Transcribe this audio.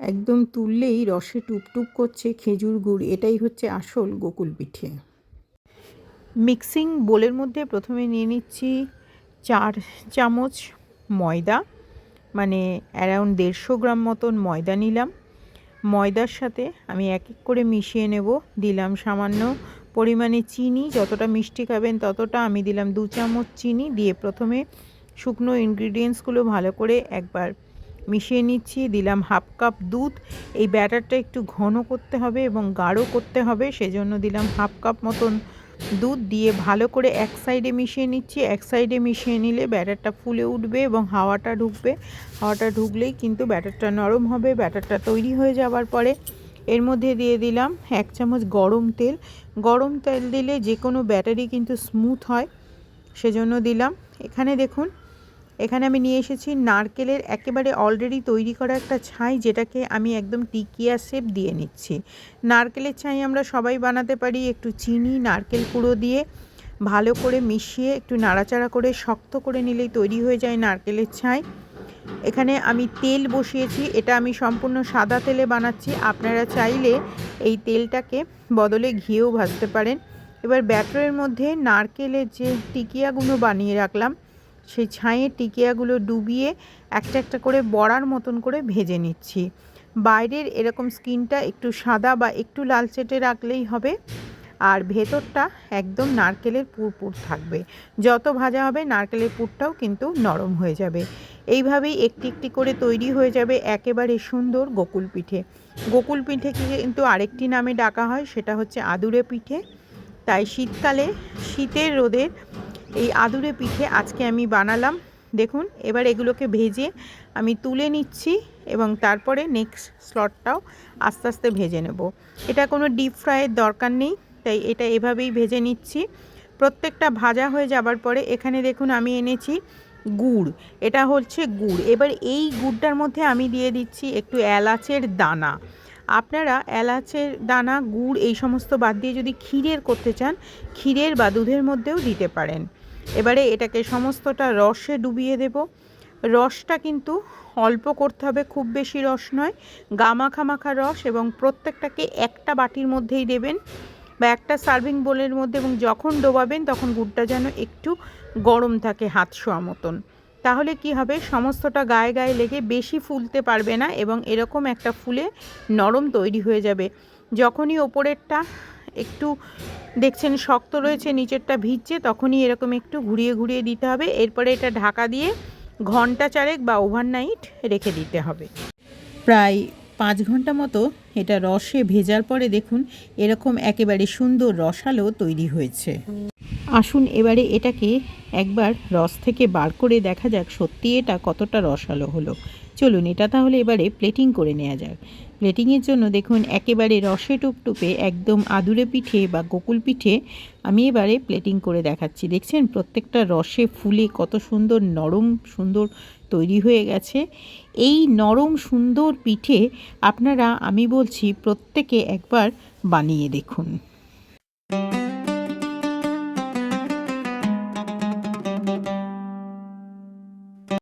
একদম তুললেই রসে টুপটুপ করছে খেজুর গুড়, এটাই হচ্ছে আসল গোকুল পিঠে। মিক্সিং বোলের মধ্যে প্রথমে নিয়ে নিচ্ছি চার চামচ ময়দা মানে অ্যারাউন্ড দেড়শো গ্রাম মতন ময়দা নিলাম। ময়দার সাথে আমি এক এক করে মিশিয়ে নেব, দিলাম সামান্য পরিমাণে চিনি, যতটা মিষ্টি খাবেন ততটা আমি দিলাম দু চামচ চিনি, দিয়ে প্রথমে শুকনো ইনগ্রিডিয়েন্টসগুলো ভালো করে একবার মিশিয়ে নিচ্ছি, দিলাম হাফ কাপ দুধ। এই ব্যাটারটা একটু ঘন করতে হবে এবং গাঢ় করতে হবে, সেজন্য দিলাম হাফ কাপ মতন দুধ দিয়ে ভালো করে এক সাইডে মিশিয়ে নিচ্ছি। এক সাইডে মিশিয়ে নিলে ব্যাটারটা ফুলে উঠবে এবং হাওয়াটা ঢুকবে। হাওয়াটা ঢুকলেই কিন্তু ব্যাটারটা নরম হবে, ব্যাটারটা তৈরি হয়ে যাওয়ার পরে এর মধ্যে দিয়ে দিলাম এক চামচ গরম তেল। গরম তেল দিলে যে কোনো ব্যাটারি কিন্তু স্মুথ হয়, সেজন্য দিলাম। এখানে দেখুন এখানে আমি নিয়ে এসেছি নারকেলের একেবারে অলরেডি তৈরি করা একটা ছাই, যেটাকে আমি একদম টিকিয়া শেপ দিয়ে নিচ্ছি। নারকেলের ছাই আমরা সবাই বানাতে পারি, একটু চিনি, নারকেল কুড়ো দিয়ে ভালো করে মিশিয়ে একটু নাড়াচাড়া করে শক্ত করে নিলেই তৈরি হয়ে যায় নারকেলের ছাই। এখানে আমি তেল বসিয়েছি, এটা আমি সম্পূর্ণ সাদা তেলে বানাচ্ছি। আপনারা চাইলে এই তেলটাকে বদলে ঘিয়েও ভাজতে পারেন। এবার ব্যাটারের মধ্যে নারকেলের যে টিকিয়াগুলো বানিয়ে রাখলাম সেই ছাইয়ের টিকিয়াগুলো ডুবিয়ে একটা একটা করে বড়ার মতন করে ভেজে নিচ্ছি। বাইরের এরকম স্কিনটা একটু সাদা বা একটু লালচেটে রাখলেই হবে। আর ভেতরটা একদম নারকেলের পুরপুর থাকবে। যত ভাজা হবে নারকেলের পুরটাও কিন্তু নরম হয়ে যাবে। এইভাবেই একটি একটি করে তৈরি হয়ে যাবে একেবারে সুন্দর গোকুল পিঠে। গোকুল পিঠেকে কিন্তু আরেকটি নামে ডাকা হয়, সেটা হচ্ছে আদুরে পিঠে। তাই শীতকালে, শীতের রোদের এই আদুরে পিঠে আজকে আমি বানালাম। দেখুন, এবার এগুলোকে ভেজে আমি তুলে নিচ্ছি এবং তারপরে নেক্সট স্লটটাও আস্তে আস্তে ভেজে নেব। এটা কোনো ডিপ ফ্রাইয়ের দরকার নেই, তাই এটা এভাবেই ভেজে নিচ্ছি। প্রত্যেকটা ভাজা হয়ে যাবার পরে এখানে দেখুন আমি এনেছি গুড়, এটা হচ্ছে গুড়। এবার এই গুড়টার মধ্যে আমি দিয়ে দিচ্ছি একটু এলাচের দানা। আপনারা এলাচের দানা, গুড় এই সমস্ত বাদ দিয়ে যদি ক্ষীরের করতে চান, ক্ষীরের বা দুধের মধ্যেও দিতে পারেন। এবারে এটাকে সমস্তটা রসে ডুবিয়ে দেব। রসটা কিন্তু অল্প করতে হবে, খুব বেশি রস নয়। গামাখা মাখা রস এবং প্রত্যেকটাকে একটা বাটির মধ্যেই দেবেন বা একটা সার্ভিং বোলের মধ্যে এবং যখন ডোবাবেন তখন গুড়টা যেন একটু গরম থাকে হাত শোয়া মতন। তাহলে কি হবে? সমস্তটা গায়ে গায়ে লেগে বেশি ফুলতে পারবে না এবং এরকম একটা ফুলে নরম তৈরি হয়ে যাবে। যখনই ওপরেরটা একটু দেখছেন শক্ত রয়েছে, নিচেরটা ভিজছে, তখনই এরকম একটু ঘুরিয়ে ঘুরিয়ে দিতে হবে। এরপরে এটা ঢাকা দিয়ে ঘণ্টা চারেক বা ওভারনাইট রেখে দিতে হবে। প্রায় পাঁচ ঘণ্টা মতো এটা রসে ভেজার পরে দেখুন এরকম একেবারে সুন্দর রসালো তৈরি হয়েছে। আসুন এবারে এটাকে একবার রস থেকে বার করে দেখা যাক সত্যি এটা কতটা রসালো হলো। চলুন এটা তাহলে এবারে প্লেটিং করে নেওয়া যাক। প্লেটিংয়ের জন্য দেখুন একেবারে রসে টুপটুপে একদম আদুরে পিঠে বা গোকুল পিঠে আমি এবারে প্লেটিং করে দেখাচ্ছি। দেখছেন প্রত্যেকটা রসে ফুলে কত সুন্দর নরম সুন্দর তৈরি হয়ে গেছে। এই নরম সুন্দর পিঠে আপনারা আমি বলছি প্রত্যেকে একবার বানিয়ে দেখুন।